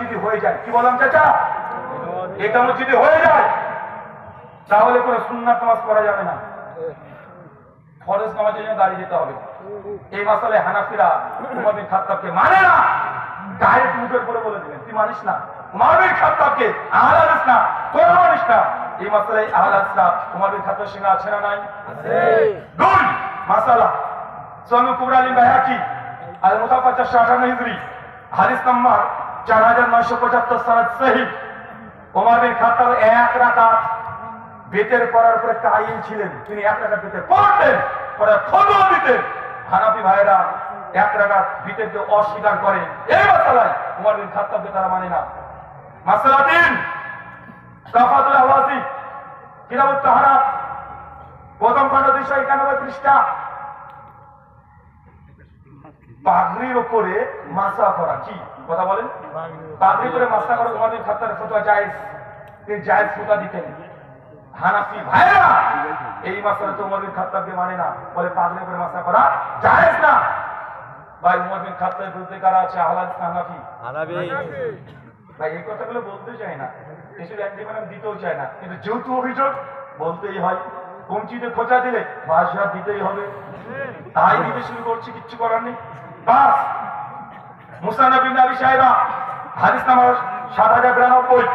একামত হয়ে যায়। কি বললাম চাচা? একামত যদি হয়ে যায়। তাহলে কোনো সুন্নাত নামাজ পড়া যাবে না। ফরজ নামাজের জন্য দাঁড়িয়ে যেতে হবে। এই মাসালে হানাফিরা উমর বিন খাত্তাবকে মানে না। ডাইরেক্ট মুখের করে বলে দিলেন তুই মানিস না। উমর বিন খাত্তাবকে আহলে না তোরা মানিস না। এই মাসালে আহলে হাদিস না, উমর বিন খাত্তাবের আছে না নাই? দুই মাসালা সোনু কুবরা আলী বাইহাকি আল মুতাফা চারশো আঠান্ন হিজরি, হাদিস নাম্বার চার হাজার নয়শো পঁচাত্তর সালাদ সহি। ওমর বিন খাত্তাব এক রাকাত বেতের করার পরে একটা আইন ছিলেন। তিনি এক রাকাত বেতের পড়তেন পরে খবর দিতেন। হানাফি ভাইরা এক রাকাত বিতেরকে অস্বীকার করে, এই মাসালায় উমর বিন খাত্তাবকে তারা মানে না। মাসালা তিন কাফাতুল আওয়াজি, কিতাবুত তাহারাত, প্রথম খণ্ড দুইশো একানব্বই পৃষ্ঠা। পাগড়ির ওপরে মাসা করা, কি? কথা বলেন? পাগড়ি করে মাসা করা তোমাদের খাতার ফতোয়া জায়েজ তিনি জায়েজ ফতোয়া দিতেন। হানাফি ভাইরা এই মাসালা তো উমর বিন খাত্তাবকে মানে না। বলে করে মাসা করা জায়েজ না। ভাই উমর বিন খাত্তাবের বিরুদ্ধে কারা আছে? আহলাদ হানাফি? ভাই এই কথাগুলো বলতে চাই না। দিতেও চায় না। কিন্তু যেহেতু অভিযোগ বলতেই হয় কমচিতে খোঁচা দিলে ভাষা দিতেই হবে। তাই দিতে শুরু করছি কিচ্ছু করার নেই। বাস মুসানবিন আলী সাহেবা হাদিস নাম্বার সাত হাজার বিরানব্বই।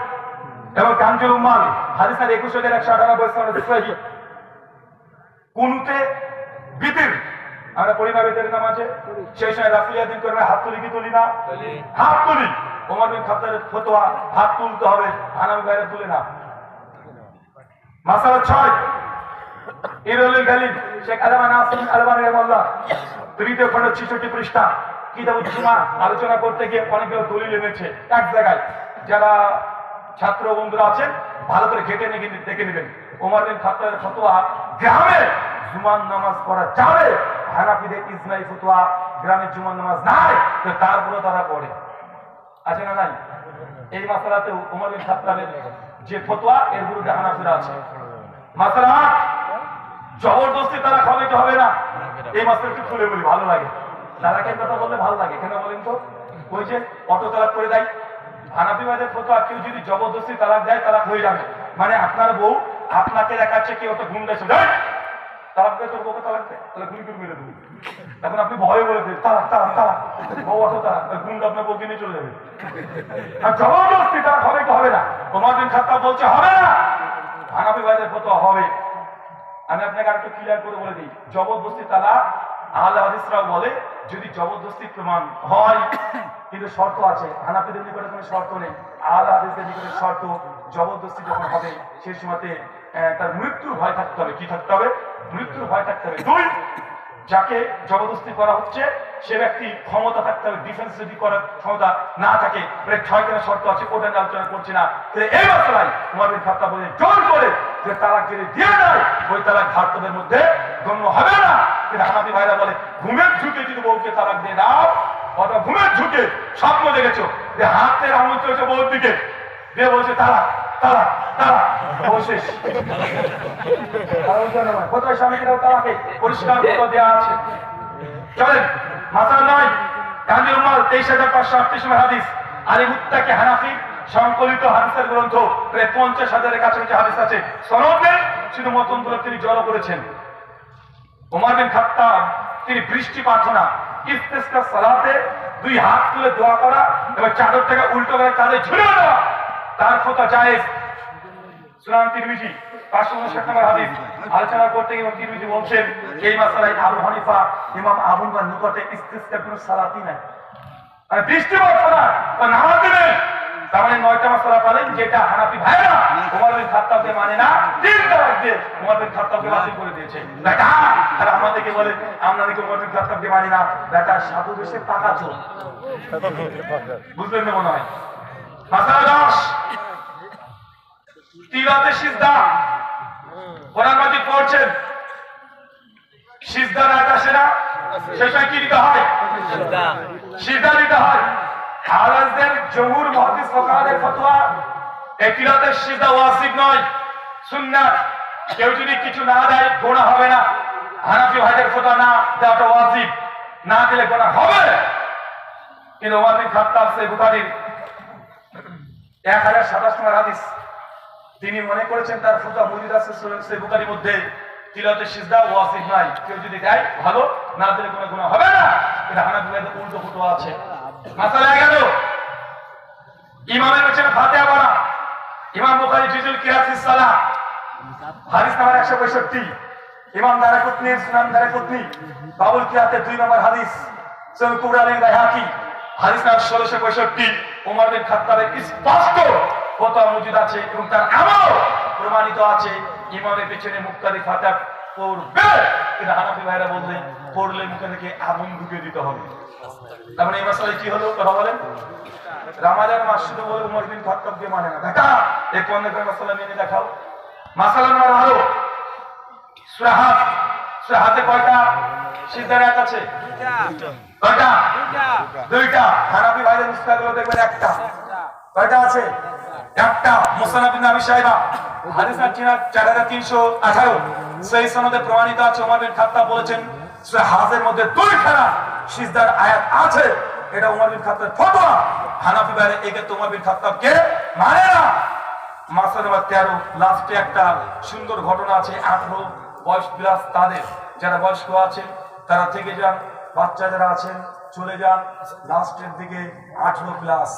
এবং কাঞ্জুল উম্মাল হাদিস নাম্বার একুশ হাজার একশো আটানব্বই সহি। কুনুতে বিতির আমরা না বেতের নাম আছে? সেই সময় রাফিয়া দিন করে হাত তুলি কি তুলি না? হাত তুলি। ওমর বিন খাত্তাবের ফতোয়া হাত তুলতে হবে হানামি বাইরে তুলে না। মাসালা ছয় ইরুল গালিব শেখ আলমান আসিম আলমান রহমাল্লাহ তৃতীয় খণ্ড ছিষট্টি পৃষ্ঠা। কিতাবুল আলোচনা করতে গিয়ে অনেকগুলো দলিল এনেছে। এক জায়গায় যারা ছাত্র বন্ধুরা আছেন, ভালো করে ঘেটে দেখে নেবেন। ওমর বিন খাত্তাবের ফতোয়া গ্রামে জুমান নামাজ পড়া যাবে। হানাফিদের ইসমাই ফতোয়া গ্রামে জুমান নামাজ নাই, তো তারপরে তারা পড়ে। আছে না নাই? এই মাসালাতে উমর বিন খাত্তাবের যে ফতোয়া, এর বিরুদ্ধে হানাফিরা আছে। মাসালা, জবরদস্তি তারা খাওয়াইতে হবে না? এই মাসটা একটু খুলে বলি, ভালো লাগে। তারাকে কথা বললে ভালো লাগে। কেন বলেন তো? ওই যে অটো তালাক করে দেয়। হানাফি ভাইদের ফতোয়া, কেউ যদি জবরদস্তি তালাক দেয়, তালাক হয়ে যাবে। মানে আপনার বউ আপনাকে দেখাচ্ছে কেউ তো ঘুম তালাক দেয়, তোর বউকে তালাক দেয়? তাহলে মেরে আপনি ভয়ে বলে তালাক তালাক তালাক। বউ অটো তালাক আপনার বউকে নিয়ে চলে যাবে। আর জবরদস্তি তালাক হবে কি হবে না? তোমার দিন বলছে, হবে না! হানাফি ভাইদের ফতোয়া হবে। আমি আপনাকে আরেকটু ক্লিয়ার করে বলে দিই। জবরদস্তি তালা আহলে বলে, যদি জবরদস্তি প্রমাণ হয়, কিন্তু শর্ত আছে। হানাফিদের নিকটে কোনো শর্ত নেই। আহলে নিকটে শর্ত জবরদস্তি যখন হবে, সেই সময়তে তার মৃত্যুর ভয় থাকতে হবে। কি থাকতে হবে? মৃত্যুর ভয় থাকতে হবে। দুই, যাকে জবরদস্তি করা হচ্ছে, সে ব্যক্তি ক্ষমতা থাকতে হবে ডিফেন্স যদি করার ক্ষমতা না থাকে ছয় কেনা শর্ত আছে, ওটা আলোচনা করছি না। এই উমর বিন খাত্তাব বলে, জোর করে যে তালাক যদি দিয়ে দেয়, ওই তালাক ঘাটতবের মধ্যে গণ্য হবে না। হানাফি ভাইরা বলে, ঘুমের ঝুঁকে বউকে দিয়ে দাও ঘুমের ঝুঁকে, স্বপ্ন দেখেছ? যে হাতের আঙুল বউর দিকে বলছে, তালাক তালাক তালাক বউ শেষ। কোথায় স্বামীকেও তালাকে? পরিষ্কার করে দেওয়া আছে। চলেন, মাসাল নয়, গান্ধী তেইশ হাজার পাঁচশো আটত্রিশ হাদিস। আলী হানাফি সংকলিত হাদিসের গ্রন্থ, প্রায় পঞ্চাশ হাজারের কাছাকাছি হাদিস আছে। শুধু মতনগুলো তিনি জড়ো করেছেন। ওমর বিন তিনি বৃষ্টি প্রার্থনা ইস্তেস্কা সালাতে দুই হাত তুলে দোয়া করা এবং চাদর থেকে উল্টো করে কাঁধে ঝুলে দেওয়া। তার ফতা জায়েজ। সুনান তিরমিজি, পাঁচশো উনষাট নম্বর হাদিস। আলোচনা করতে গিয়ে তিরমিজি বলছেন, এই মাসালায় আবু হানিফা, ইমাম আবুল বা নিকটে ইস্তিস্কার কোনো সালাতই নাই। মানে বৃষ্টি প্রার্থনা বা নামাজ মানে নয়টা মাসালা পালেন, যেটা হানাফি ভাইরা উমর বিন খাত্তাবকে মানে না তিন তালাক দিয়ে উমর বিন খাত্তাবকে বাতিল করে দিয়েছে। দেখা আর আমাদেরকে বলে আমরা নাকি উমর বিন খাত্তাবকে মানি না দেখা সাধু দেশে টাকা চোর। বুঝলেন না মনে হয়? মাসালা দশ। তিলাতে সিজদা। কোরআন মাজিদ পড়ছেন। সিজদা রাত আসে না? সে কি দিতে হয়? সিজদা দিতে হয়। আলাজদের জহুর মহাদিস ফকাহাদের ফতোয়া। এই তিলাতের সিজদা ওয়াজিব নয়, সুন্নাত। কেউ যদি কিছু না দেয়, গোনা হবে না। হানাফি ভাইদের ফতোয়া না দেওয়াটা ওয়াজিব না দিলে গোনা হবে। কিন্তু ওমর বিন খাত্তাব সে বুখারীর এক হাজার সাতাশ নম্বর হাদিস, তিনি মনে করেছেন তার ফুকা মুজিদ আছে সেই বুকারির মধ্যে। তিলতে সিজদা ওয়াসিফ নাই কেউ যদি দেয়, ভালো। না দিলে কোনো গুণা হবে না। এটা হানাফি ভাইদের উল্টো ফুটো আছে। মাসালা গেল ইমামের পেছনে ফাতেহা পড়া নাম্বার একশো পঁয়ষট্টি। ইমাম দারা কুতনি সুনাম দারা বাবুল কিয়াতে দুই নম্বর হাদিস, সৈয়দ কুবরালের বাইহাকি হাদিস নাম্বার স্পষ্ট আছে এবং তার আমল প্রমাণিত আছে। ইমামের পেছনে মুক্তাদি ফাতাহ পড়বে কিন্তু হানাফি ভাইরা বললেন পড়লে মুখে থেকে আগুন ঢুকিয়ে দিতে হবে। তার মানে এই মাসালায় কি হলো? কথা বলেন। রামাজান মাস শুধু বলে উমর বিন খাত্তাবকে মানে না। দেখা, এই কোন মাসালা মেনে দেখাও। মাসালা নম্বর ভালো সুরাহাত সুরাহাতে কয়টা? সিদ্ধার এক আছে। কয়টা দুইটা। হানাফি ভাইদের মুস্তাগুলো দেখবেন একটা। কয়টা আছে? একটা হাদিস নাম্বার চার হাজার তিনশো আঠারো। সেই সনদে প্রমাণিত আছে ওমর বিন খাত্তাব বলেছেন, সূরা হাজের মধ্যে দুইখানা সিজদার আয়াত আছে। এটা উমর বিন খাত্তাবের ফতোয়া। হানাফি একে তো উমর বিন মানে না। লাস্টে একটা সুন্দর ঘটনা আছে, আঠারো বয়স প্লাস তাদের। যারা বয়স্ক আছেন, তারা থেকে যান। বাচ্চা যারা আছেন, চলে যান। লাস্টের দিকে আঠারো প্লাস